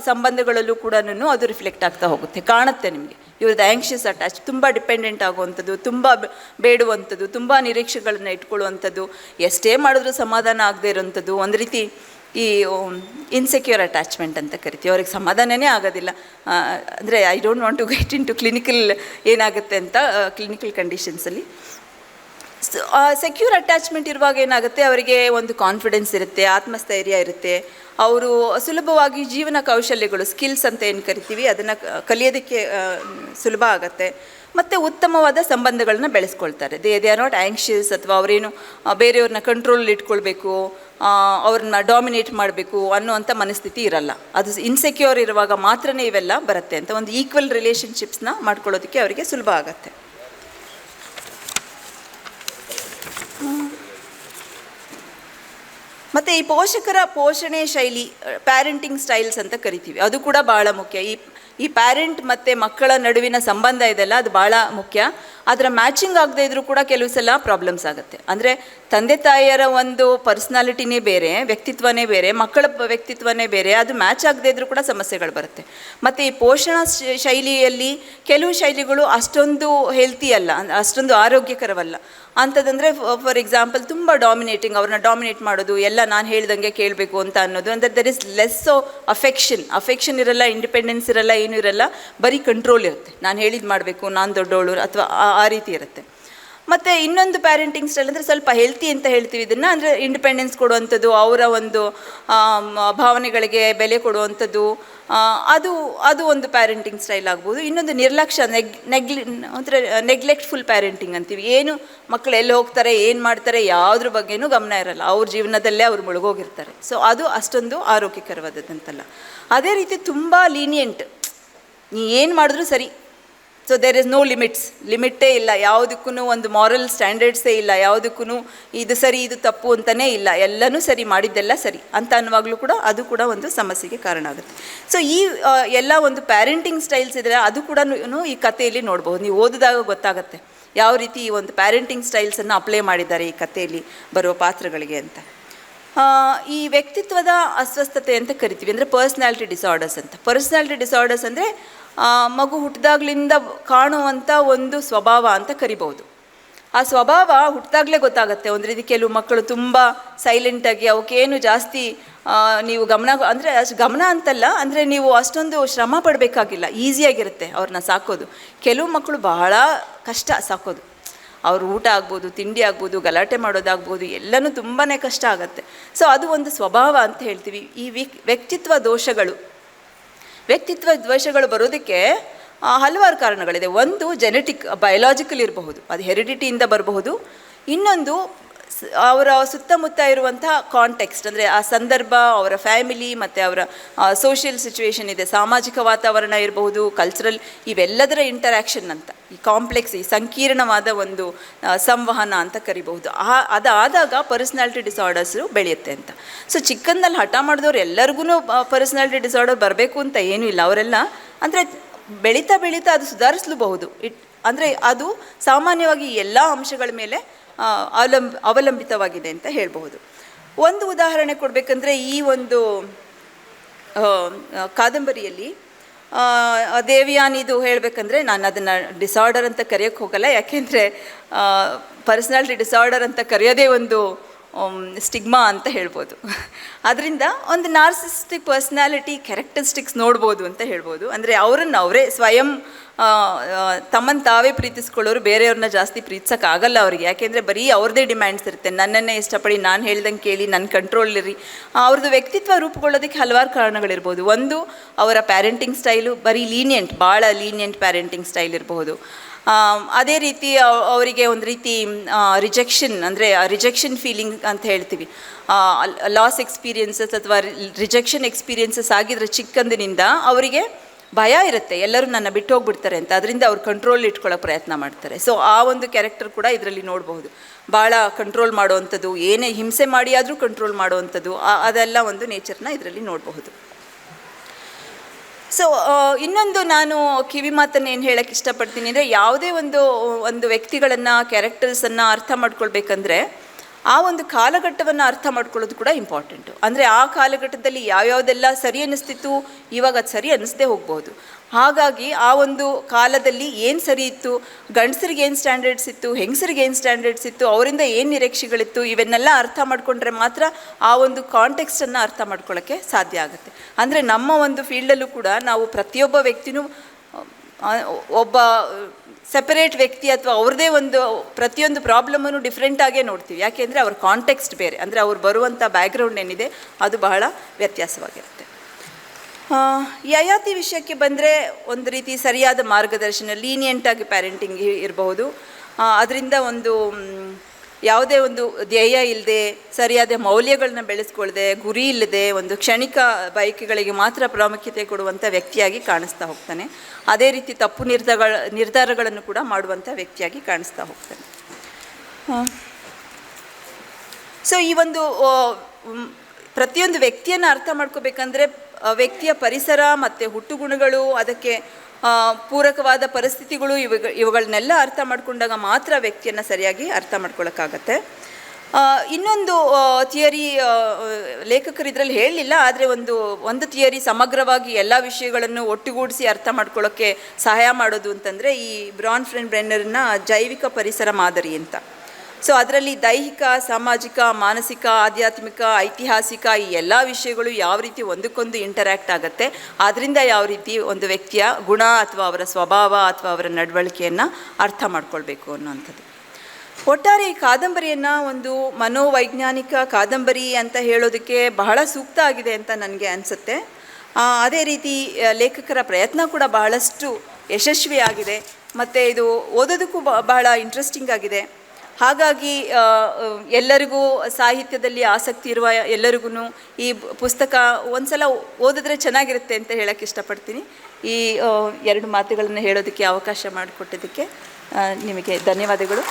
A: ಸಂಬಂಧಗಳಲ್ಲೂ ಕೂಡ ಅದು ರಿಫ್ಲೆಕ್ಟ್ ಆಗ್ತಾ ಹೋಗುತ್ತೆ, ಕಾಣುತ್ತೆ ನಿಮಗೆ. ಇವ್ರದ್ದು ಆ್ಯಂಕ್ಷಿಯಸ್ ಅಟ್ಯಾಚ್ ತುಂಬ ಡಿಪೆಂಡೆಂಟ್ ಆಗುವಂಥದ್ದು, ತುಂಬ ಬೇಡುವಂಥದ್ದು, ತುಂಬ ನಿರೀಕ್ಷೆಗಳನ್ನ ಇಟ್ಕೊಳ್ಳುವಂಥದ್ದು, ಎಷ್ಟೇ ಮಾಡಿದ್ರೂ ಸಮಾಧಾನ ಆಗದೆ ಇರೋವಂಥದ್ದು, ಒಂದು ರೀತಿ ಈ ಇನ್ಸೆಕ್ಯೂರ್ ಅಟ್ಯಾಚ್ಮೆಂಟ್ ಅಂತ ಕರಿತೀವಿ. ಅವ್ರಿಗೆ ಸಮಾಧಾನನೇ ಆಗೋದಿಲ್ಲ. ಅಂದರೆ I don't want to get into clinical ಏನಾಗುತ್ತೆ ಅಂತ ಕ್ಲಿನಿಕಲ್ ಕಂಡೀಷನ್ಸಲ್ಲಿ ಸೆಕ್ಯೂರ್ ಅಟ್ಯಾಚ್ಮೆಂಟ್ ಇರುವಾಗ ಏನಾಗುತ್ತೆ? ಅವರಿಗೆ ಒಂದು ಕಾನ್ಫಿಡೆನ್ಸ್ ಇರುತ್ತೆ, ಆತ್ಮಸ್ಥೈರ್ಯ ಇರುತ್ತೆ. ಅವರು ಸುಲಭವಾಗಿ ಜೀವನ ಕೌಶಲ್ಯಗಳು ಸ್ಕಿಲ್ಸ್ ಅಂತ ಏನು ಕರಿತೀವಿ, ಅದನ್ನು ಕಲಿಯೋದಕ್ಕೆ ಸುಲಭ ಆಗುತ್ತೆ. ಮತ್ತು ಉತ್ತಮವಾದ ಸಂಬಂಧಗಳನ್ನ ಬೆಳೆಸ್ಕೊಳ್ತಾರೆ. They they are not anxious ಅಥವಾ ಅವರೇನು ಬೇರೆಯವ್ರನ್ನ ಕಂಟ್ರೋಲ್ ಇಟ್ಕೊಳ್ಬೇಕು ಅವ್ರನ್ನ ಡಾಮಿನೇಟ್ ಮಾಡಬೇಕು ಅನ್ನುವಂಥ ಮನಸ್ಥಿತಿ ಇರಲ್ಲ. ಅದು ಇನ್ಸೆಕ್ಯೂರ್ ಇರುವಾಗ ಮಾತ್ರನೇ ಇವೆಲ್ಲ ಬರುತ್ತೆ ಅಂತ. ಒಂದು ಈಕ್ವಲ್ ರಿಲೇಷನ್ಶಿಪ್ಸ್ನ ಮಾಡ್ಕೊಳ್ಳೋದಕ್ಕೆ ಅವರಿಗೆ ಸುಲಭ ಆಗುತ್ತೆ. ಮತ್ತು ಈ ಪೋಷಕರ ಪೋಷಣೆ ಶೈಲಿ ಪ್ಯಾರೆಂಟಿಂಗ್ ಸ್ಟೈಲ್ಸ್ ಅಂತ ಕರಿತೀವಿ. ಅದು ಕೂಡ ಭಾಳ ಮುಖ್ಯ. ಈ ಈ ಪ್ಯಾರೆಂಟ್ ಮತ್ತು ಮಕ್ಕಳ ನಡುವಿನ ಸಂಬಂಧ ಇದೆಲ್ಲ ಅದು ಭಾಳ ಮುಖ್ಯ. ಅದರ ಮ್ಯಾಚಿಂಗ್ ಆಗದೇ ಇದ್ರೂ ಕೂಡ ಕೆಲವು ಸಲ ಪ್ರಾಬ್ಲಮ್ಸ್ ಆಗುತ್ತೆ. ಅಂದರೆ ತಂದೆ ತಾಯಿಯರ ಒಂದು ಪರ್ಸ್ನಾಲಿಟಿನೇ ಬೇರೆ, ವ್ಯಕ್ತಿತ್ವನೇ ಬೇರೆ, ಮಕ್ಕಳ ವ್ಯಕ್ತಿತ್ವನೇ ಬೇರೆ, ಅದು ಮ್ಯಾಚ್ ಆಗದೇ ಇದ್ರೂ ಕೂಡ ಸಮಸ್ಯೆಗಳು ಬರುತ್ತೆ. ಮತ್ತು ಈ ಪೋಷಣಾ ಶೈಲಿಯಲ್ಲಿ ಕೆಲವು ಶೈಲಿಗಳು ಅಷ್ಟೊಂದು ಹೆಲ್ತಿ ಅಲ್ಲ ಅಷ್ಟೊಂದು ಆರೋಗ್ಯಕರವಲ್ಲ. ಅಂಥದ್ದಂದರೆ ಫಾರ್ ಎಕ್ಸಾಂಪಲ್ ತುಂಬ ಡಾಮಿನೇಟಿಂಗ್ ಅವ್ರನ್ನ ಡಾಮಿನೇಟ್ ಮಾಡೋದು, ಎಲ್ಲ ನಾನು ಹೇಳ್ದಂಗೆ ಕೇಳಬೇಕು ಅಂತ ಅನ್ನೋದು. ಅಂದರೆ there is less affection affection ಇರಲ್ಲ ಇಂಡಿಪೆಂಡೆನ್ಸ್ ಇರಲ್ಲ, ಏನೂ ಇರಲ್ಲ, ಬರೀ ಕಂಟ್ರೋಲ್ ಇರುತ್ತೆ. ನಾನು ಹೇಳಿದ್ದು ಮಾಡಬೇಕು, ನಾನು ದೊಡ್ಡವಳು ಅಥವಾ ಆ- ಆ ರೀತಿ ಇರುತ್ತೆ. ಮತ್ತು ಇನ್ನೊಂದು ಪ್ಯಾರೆಂಟಿಂಗ್ ಸ್ಟೈಲ್ ಅಂದರೆ ಸ್ವಲ್ಪ ಹೆಲ್ತಿ ಅಂತ ಹೇಳ್ತೀವಿ ಇದನ್ನು, ಅಂದರೆ ಇಂಡಿಪೆಂಡೆನ್ಸ್ ಕೊಡುವಂಥದ್ದು, ಅವರ ಒಂದು ಭಾವನೆಗಳಿಗೆ ಬೆಲೆ ಕೊಡುವಂಥದ್ದು ಅದು ಅದು ಒಂದು ಪ್ಯಾರೆಂಟಿಂಗ್ ಸ್ಟೈಲ್ ಆಗ್ಬೋದು. ಇನ್ನೊಂದು ನಿರ್ಲಕ್ಷ್ಯ, ನೆಗ್, ನೆಗ್ಲಿ ಒಂಥರ ನೆಗ್ಲೆಕ್ಟ್ಫುಲ್ ಪ್ಯಾರೆಂಟಿಂಗ್ ಅಂತೀವಿ. ಏನು ಮಕ್ಕಳು ಎಲ್ಲಿ ಹೋಗ್ತಾರೆ, ಏನು ಮಾಡ್ತಾರೆ, ಯಾವುದ್ರ ಬಗ್ಗೆನೂ ಗಮನ ಇರಲ್ಲ. ಅವ್ರ ಜೀವನದಲ್ಲೇ ಅವ್ರು ಮುಳುಗೋಗಿರ್ತಾರೆ. ಸೊ ಅದು ಅಷ್ಟೊಂದು ಆರೋಗ್ಯಕರವಾದದ್ದಂತಲ್ಲ. ಅದೇ ರೀತಿ ತುಂಬ ಲೀನಿಯಂಟ್ ನೀ ಏನು ಮಾಡಿದ್ರೂ ಸರಿ so there is no limits ಲಿಮಿಟ್ಟೇ ಇಲ್ಲ. ಯಾವುದಕ್ಕೂ ಒಂದು ಮಾರಲ್ ಸ್ಟ್ಯಾಂಡರ್ಡ್ಸೇ ಇಲ್ಲ. ಯಾವುದಕ್ಕೂ ಇದು ಸರಿ, ಇದು ತಪ್ಪು ಅಂತಲೇ ಇಲ್ಲ. ಎಲ್ಲನೂ ಸರಿ ಮಾಡಿದ್ದೆಲ್ಲ ಸರಿ. ಅಂತ ಅನ್ನುವಾಗಲೂ ಕೂಡ ಅದು ಕೂಡ ಒಂದು ಸಮಸ್ಯೆಗೆ ಕಾರಣ ಆಗುತ್ತೆ. ಸೊ ಈ ಎಲ್ಲ ಒಂದು ಪ್ಯಾರೆಂಟಿಂಗ್ ಸ್ಟೈಲ್ಸ್ ಇದ್ದರೆ ಅದು ಕೂಡ ಈ ಕಥೆಯಲ್ಲಿ ನೋಡ್ಬೋದು. ನೀವು ಓದಿದಾಗ ಗೊತ್ತಾಗುತ್ತೆ. ಯಾವ ರೀತಿ ಈ ಒಂದು ಪ್ಯಾರೆಂಟಿಂಗ್ ಸ್ಟೈಲ್ಸನ್ನು ಅಪ್ಲೈ ಮಾಡಿದ್ದಾರೆ ಈ ಕಥೆಯಲ್ಲಿ ಬರುವ ಪಾತ್ರಗಳಿಗೆ ಅಂತ. ಈ ವ್ಯಕ್ತಿತ್ವದ ಅಸ್ವಸ್ಥತೆ ಅಂತ ಕರಿತೀವಿ. ಅಂದರೆ ಪರ್ಸ್ನಾಲಿಟಿ ಡಿಸಾರ್ಡರ್ಸ್ ಅಂತ. ಪರ್ಸ್ನಾಲಿಟಿ ಡಿಸಾರ್ಡರ್ಸ್ ಅಂದರೆ ಮಗು ಹುಟ್ಟಿದಾಗ್ಲಿಂದ ಕಾಣುವಂಥ ಒಂದು ಸ್ವಭಾವ ಅಂತ ಕರಿಬೋದು ಆ ಸ್ವಭಾವ ಹುಟ್ಟಿದಾಗಲೇ ಗೊತ್ತಾಗುತ್ತೆ. ಒಂದು ರೀತಿ ಕೆಲವು ಮಕ್ಕಳು ತುಂಬ ಸೈಲೆಂಟಾಗಿ ಅವಕ್ಕೇನು ಜಾಸ್ತಿ ನೀವು ಗಮನ ಅಂದರೆ ಅಷ್ಟು ಗಮನ ಅಂತಲ್ಲ, ಅಂದರೆ ನೀವು ಅಷ್ಟೊಂದು ಶ್ರಮ ಪಡಬೇಕಾಗಿಲ್ಲ. ಈಸಿಯಾಗಿರುತ್ತೆ ಅವ್ರನ್ನ ಸಾಕೋದು. ಕೆಲವು ಮಕ್ಕಳು ಬಹಳ ಕಷ್ಟ ಸಾಕೋದು. ಅವ್ರ ಊಟ ಆಗ್ಬೋದು, ತಿಂಡಿ ಆಗ್ಬೋದು, ಗಲಾಟೆ ಮಾಡೋದಾಗ್ಬೋದು, ಎಲ್ಲನೂ ತುಂಬಾ ಕಷ್ಟ ಆಗುತ್ತೆ. ಸೊ ಅದು ಒಂದು ಸ್ವಭಾವ ಅಂತ ಹೇಳ್ತೀವಿ. ಈ ವ್ಯಕ್ತಿತ್ವ ದೋಷಗಳು ವ್ಯಕ್ತಿತ್ವ ದ್ವೇಷಗಳು ಬರೋದಕ್ಕೆ ಹಲವಾರು ಕಾರಣಗಳಿದೆ. ಒಂದು ಜೆನೆಟಿಕ್ ಬಯಲಾಜಿಕಲ್ ಇರಬಹುದು ಅದು ಹೆರಿಡಿಟಿಯಿಂದ ಬರಬಹುದು. ಇನ್ನೊಂದು ಅವರ ಸುತ್ತಮುತ್ತ ಇರುವಂಥ ಕಾಂಟೆಕ್ಸ್ಟ್ ಅಂದರೆ ಆ ಸಂದರ್ಭ, ಅವರ ಫ್ಯಾಮಿಲಿ ಮತ್ತು ಅವರ ಸೋಷಿಯಲ್ ಸಿಚುವೇಶನ್ ಇದೆ, ಸಾಮಾಜಿಕ ವಾತಾವರಣ ಇರಬಹುದು ಕಲ್ಚರಲ್ ಇವೆಲ್ಲದರ ಇಂಟರ್ಯಾಕ್ಷನ್ ಅಂತ. ಈ ಕಾಂಪ್ಲೆಕ್ಸ್ ಈ ಸಂಕೀರ್ಣವಾದ ಒಂದು ಸಂವಹನ ಅಂತ ಕರಿಬಹುದು. ಆ, ಅದಾದಾಗ ಪರ್ಸ್ನಾಲಿಟಿ ಡಿಸಾರ್ಡರ್ಸು ಬೆಳೆಯುತ್ತೆ ಅಂತ. ಸೊ ಚಿಕ್ಕಂದಲ್ಲಿ ಹಠ ಮಾಡಿದವ್ರು ಎಲ್ಲರಿಗೂ ಪರ್ಸ್ನಾಲಿಟಿ ಡಿಸಾರ್ಡರ್ ಬರಬೇಕು ಅಂತ ಏನೂ ಇಲ್ಲ. ಅವರೆಲ್ಲ, ಅಂದರೆ ಬೆಳೀತಾ ಬೆಳೀತಾ ಅದು ಸುಧಾರಿಸಲೂಬಹುದು. ಇಟ್, ಅಂದರೆ ಅದು ಸಾಮಾನ್ಯವಾಗಿ ಎಲ್ಲ ಅಂಶಗಳ ಮೇಲೆ ಅವಲಂಬ, ಅವಲಂಬಿತವಾಗಿದೆ ಅಂತ ಹೇಳಬಹುದು. ಒಂದು ಉದಾಹರಣೆ ಕೊಡಬೇಕಂದ್ರೆ ಈ ಒಂದು ಕಾದಂಬರಿಯಲ್ಲಿ ದೇವಿಯಾನಿದು ಹೇಳಬೇಕಂದ್ರೆ ನಾನು ಅದನ್ನು ಡಿಸಾರ್ಡರ್ ಅಂತ ಕರೆಯೋಕ್ಕೆ ಹೋಗಲ್ಲ. ಯಾಕೆಂದರೆ ಪರ್ಸ್ನಾಲಿಟಿ ಡಿಸಾರ್ಡರ್ ಅಂತ ಕರೆಯೋದೇ ಒಂದು ಸ್ಟಿಗ್ಮಾ ಅಂತ ಹೇಳ್ಬೋದು. ಅದರಿಂದ ಒಂದು ನಾರ್ಸಿಸ್ಟಿಕ್ ಪರ್ಸ್ನಾಲಿಟಿ ಕ್ಯಾರೆಕ್ಟರಿಸ್ಟಿಕ್ಸ್ ನೋಡ್ಬೋದು ಅಂತ ಹೇಳ್ಬೋದು. ಅಂದರೆ ಅವರನ್ನು ಅವರೇ ಸ್ವಯಂ ತಮ್ಮನ್ನು ತಾವೇ ಪ್ರೀತಿಸ್ಕೊಳ್ಳೋರು ಬೇರೆಯವ್ರನ್ನ ಜಾಸ್ತಿ ಪ್ರೀತಿಸೋಕ್ಕಾಗಲ್ಲ ಅವರಿಗೆ. ಯಾಕೆಂದರೆ ಬರೀ ಅವ್ರದ್ದೇ ಡಿಮ್ಯಾಂಡ್ಸ್ ಇರುತ್ತೆ. ನನ್ನನ್ನೇ ಇಷ್ಟಪಡಿ ನಾನು ಹೇಳ್ದಂಗೆ ಕೇಳಿ ನನ್ನ ಕಂಟ್ರೋಲ್ ಇರಿ ಅವ್ರದ್ದು ವ್ಯಕ್ತಿತ್ವ ರೂಪುಗೊಳ್ಳೋದಕ್ಕೆ ಹಲವಾರು ಕಾರಣಗಳಿರ್ಬೋದು. ಒಂದು, ಅವರ ಪ್ಯಾರೆಂಟಿಂಗ್ ಸ್ಟೈಲು ಬರೀ ಲೀನಿಯೆಂಟ್ ಭಾಳ ಲೀನಿಯಂಟ್ ಪ್ಯಾರೆಂಟಿಂಗ್ ಸ್ಟೈಲ್ ಇರಬಹುದು. ಅದೇ ರೀತಿ ಅವರಿಗೆ ಒಂದು ರೀತಿ ರಿಜೆಕ್ಷನ್ ಅಂದರೆ ರಿಜೆಕ್ಷನ್ ಫೀಲಿಂಗ್ ಅಂತ ಹೇಳ್ತೀವಿ. ಲಾಸ್ ಎಕ್ಸ್ಪೀರಿಯೆನ್ಸಸ್ ಅಥವಾ ರಿಜೆಕ್ಷನ್ ಎಕ್ಸ್ಪೀರಿಯೆನ್ಸಸ್ ಆಗಿದ್ರೆ ಚಿಕ್ಕಂದಿನಿಂದ ಅವರಿಗೆ ಭಯ ಇರುತ್ತೆ. ಎಲ್ಲರೂ ನನ್ನ ಬಿಟ್ಟು ಹೋಗ್ಬಿಡ್ತಾರೆ ಅಂತ. ಅದರಿಂದ ಅವ್ರು ಕಂಟ್ರೋಲ್ ಇಟ್ಕೊಳ್ಳೋ ಪ್ರಯತ್ನ ಮಾಡ್ತಾರೆ. ಸೊ ಆ ಒಂದು ಕ್ಯಾರೆಕ್ಟರ್ ಕೂಡ ಇದರಲ್ಲಿ ನೋಡಬಹುದು. ಭಾಳ ಕಂಟ್ರೋಲ್ ಮಾಡುವಂಥದ್ದು, ಏನೇ ಹಿಂಸೆ ಮಾಡಿ ಆದರೂ ಕಂಟ್ರೋಲ್ ಮಾಡುವಂಥದ್ದು ಅದೆಲ್ಲ ಒಂದು ನೇಚರ್ನ ಇದರಲ್ಲಿ ನೋಡಬಹುದು. ಸೊ ಇನ್ನೊಂದು ನಾನು ಕಿವಿ ಮಾತನ್ನು ಏನು ಹೇಳಕ್ಕೆ ಇಷ್ಟಪಡ್ತೀನಿ ಅಂದರೆ ಯಾವುದೇ ಒಂದು ಒಂದು ವ್ಯಕ್ತಿಗಳನ್ನು ಕ್ಯಾರೆಕ್ಟರ್ಸನ್ನು ಅರ್ಥ ಮಾಡ್ಕೊಳ್ಬೇಕಂದ್ರೆ ಆ ಒಂದು ಕಾಲಘಟ್ಟವನ್ನು ಅರ್ಥ ಮಾಡ್ಕೊಳ್ಳೋದು ಕೂಡ ಇಂಪಾರ್ಟೆಂಟು ಅಂದರೆ ಆ ಕಾಲಘಟ್ಟದಲ್ಲಿ ಯಾವ್ಯಾವುದೆಲ್ಲ ಸರಿ ಅನ್ನಿಸ್ತಿತ್ತು, ಇವಾಗ ಅದು ಸರಿ ಅನ್ನಿಸ್ದೇ ಹೋಗ್ಬೋದು. ಹಾಗಾಗಿ ಆ ಒಂದು ಕಾಲದಲ್ಲಿ ಏನು ಸರಿ ಇತ್ತು? ಗಂಡಸರಿಗೆ ಏನು ಸ್ಟ್ಯಾಂಡರ್ಡ್ಸ್ ಇತ್ತು? ಹೆಂಗಸರಿಗೆ ಏನು ಸ್ಟ್ಯಾಂಡರ್ಡ್ಸ್ ಇತ್ತು? ಅವರಿಂದ ಏನು ನಿರೀಕ್ಷೆಗಳಿತ್ತು? ಇವನ್ನೆಲ್ಲ ಅರ್ಥ ಮಾಡಿಕೊಂಡ್ರೆ ಮಾತ್ರ ಆ ಒಂದು ಕಾಂಟೆಕ್ಸ್ಟನ್ನು ಅರ್ಥ ಮಾಡ್ಕೊಳ್ಳೋಕ್ಕೆ ಸಾಧ್ಯ ಆಗುತ್ತೆ. ಅಂದರೆ ನಮ್ಮ ಒಂದು ಫೀಲ್ಡಲ್ಲೂ ಕೂಡ ನಾವು ಪ್ರತಿಯೊಬ್ಬ ವ್ಯಕ್ತಿನೂ ಒಬ್ಬ ಸೆಪರೇಟ್ ವ್ಯಕ್ತಿ ಅಥವಾ ಅವ್ರದ್ದೇ ಒಂದು ಪ್ರತಿಯೊಂದು ಪ್ರಾಬ್ಲಮನ್ನು ಡಿಫ್ರೆಂಟಾಗೇ ನೋಡ್ತೀವಿ. ಯಾಕೆಂದರೆ ಅವ್ರ ಕಾಂಟೆಕ್ಸ್ಟ್ ಬೇರೆ. ಅಂದರೆ ಅವ್ರು ಬರುವಂಥ ಬ್ಯಾಕ್ಗ್ರೌಂಡ್ ಏನಿದೆ ಅದು ಬಹಳ ವ್ಯತ್ಯಾಸವಾಗಿರುತ್ತೆ ಆ, ಯಯಾತಿ ವಿಷಯಕ್ಕೆ ಬಂದರೆ ಒಂದು ರೀತಿ ಸರಿಯಾದ ಮಾರ್ಗದರ್ಶನ ಲೀನಿಯಂಟಾಗಿ ಪ್ಯಾರೆಂಟಿಂಗ್ ಇರಬಹುದು. ಅದರಿಂದ ಒಂದು ಯಾವುದೇ ಒಂದು ಧ್ಯೇಯ ಇಲ್ಲದೆ ಸರಿಯಾದ ಮೌಲ್ಯಗಳನ್ನ ಬೆಳೆಸ್ಕೊಳ್ಳದೆ ಗುರಿ ಇಲ್ಲದೆ ಒಂದು ಕ್ಷಣಿಕ ಬಯಕೆಗಳಿಗೆ ಮಾತ್ರ ಪ್ರಾಮುಖ್ಯತೆ ಕೊಡುವಂಥ ವ್ಯಕ್ತಿಯಾಗಿ ಕಾಣಿಸ್ತಾ ಹೋಗ್ತಾನೆ. ಅದೇ ರೀತಿ ತಪ್ಪು ನಿರ್ಧಾರಗಳ ನಿರ್ಧಾರಗಳನ್ನು ಕೂಡ ಮಾಡುವಂಥ ವ್ಯಕ್ತಿಯಾಗಿ ಕಾಣಿಸ್ತಾ ಹೋಗ್ತಾನೆ. ಸೊ ಈ ಒಂದು ಪ್ರತಿಯೊಂದು ವ್ಯಕ್ತಿಯನ್ನು ಅರ್ಥ ಮಾಡ್ಕೋಬೇಕಂದ್ರೆ ವ್ಯಕ್ತಿಯ ಪರಿಸರ ಮತ್ತು ಹುಟ್ಟುಗುಣಗಳು, ಅದಕ್ಕೆ ಪೂರಕವಾದ ಪರಿಸ್ಥಿತಿಗಳು ಇವು, ಇವುಗಳನ್ನೆಲ್ಲ ಅರ್ಥ ಮಾಡಿಕೊಂಡಾಗ ಮಾತ್ರ ವ್ಯಕ್ತಿಯನ್ನು ಸರಿಯಾಗಿ ಅರ್ಥ ಮಾಡ್ಕೊಳ್ಳೋಕ್ಕಾಗತ್ತೆ ಇನ್ನೊಂದು ಥಿಯರಿ ಲೇಖಕರು ಇದರಲ್ಲಿ ಹೇಳಲಿಲ್ಲ ಆದರೆ ಒಂದು ಒಂದು ಥಿಯರಿ ಸಮಗ್ರವಾಗಿ ಎಲ್ಲ ವಿಷಯಗಳನ್ನು ಒಟ್ಟುಗೂಡಿಸಿ ಅರ್ಥ ಮಾಡ್ಕೊಳ್ಳೋಕ್ಕೆ ಸಹಾಯ ಮಾಡೋದು ಅಂತಂದರೆ ಈ ಬ್ರಾನ್ ಫ್ರೆಂಡ್ ಬ್ರೆನ್ನರ್ನ ಜೈವಿಕ ಪರಿಸರ ಮಾದರಿ ಅಂತ. ಸೊ ಅದರಲ್ಲಿ ದೈಹಿಕ, ಸಾಮಾಜಿಕ, ಮಾನಸಿಕ, ಆಧ್ಯಾತ್ಮಿಕ, ಐತಿಹಾಸಿಕ ಈ ಎಲ್ಲ ವಿಷಯಗಳು ಯಾವ ರೀತಿ ಒಂದಕ್ಕೊಂದು ಇಂಟರ್ಯಾಕ್ಟ್ ಆಗುತ್ತೆ ಅದರಿಂದ ಯಾವ ರೀತಿ ಒಂದು ವ್ಯಕ್ತಿಯ ಗುಣ ಅಥವಾ ಅವರ ಸ್ವಭಾವ ಅಥವಾ ಅವರ ನಡವಳಿಕೆಯನ್ನು ಅರ್ಥ ಮಾಡ್ಕೊಳ್ಬೇಕು ಅನ್ನೋವಂಥದ್ದು. ಒಟ್ಟಾರೆ ಈ ಕಾದಂಬರಿಯನ್ನು ಒಂದು ಮನೋವೈಜ್ಞಾನಿಕ ಕಾದಂಬರಿ ಅಂತ ಹೇಳೋದಕ್ಕೆ ಬಹಳ ಸೂಕ್ತ ಆಗಿದೆ ಅಂತ ನನಗೆ ಅನಿಸುತ್ತೆ. ಅದೇ ರೀತಿ ಲೇಖಕರ ಪ್ರಯತ್ನ ಕೂಡ ಬಹಳಷ್ಟು ಯಶಸ್ವಿಯಾಗಿದೆ. ಮತ್ತು ಇದು ಓದೋದಕ್ಕೂ ಬಹಳ ಇಂಟ್ರೆಸ್ಟಿಂಗ್ ಆಗಿದೆ. ಹಾಗಾಗಿ ಎಲ್ಲರಿಗೂ ಸಾಹಿತ್ಯದಲ್ಲಿ ಆಸಕ್ತಿ ಇರುವ ಎಲ್ಲರಿಗೂ ಈ ಪುಸ್ತಕ ಒಂದ್ಸಲ ಓದಿದ್ರೆ ಚೆನ್ನಾಗಿರುತ್ತೆ ಅಂತ ಹೇಳಕ್ಕೆ ಇಷ್ಟಪಡ್ತೀನಿ. ಈ ಎರಡು ಮಾತುಗಳನ್ನು ಹೇಳೋದಕ್ಕೆ ಅವಕಾಶ ಮಾಡಿಕೊಟ್ಟಿದ್ದಕ್ಕೆ ನಿಮಗೆ ಧನ್ಯವಾದಗಳು.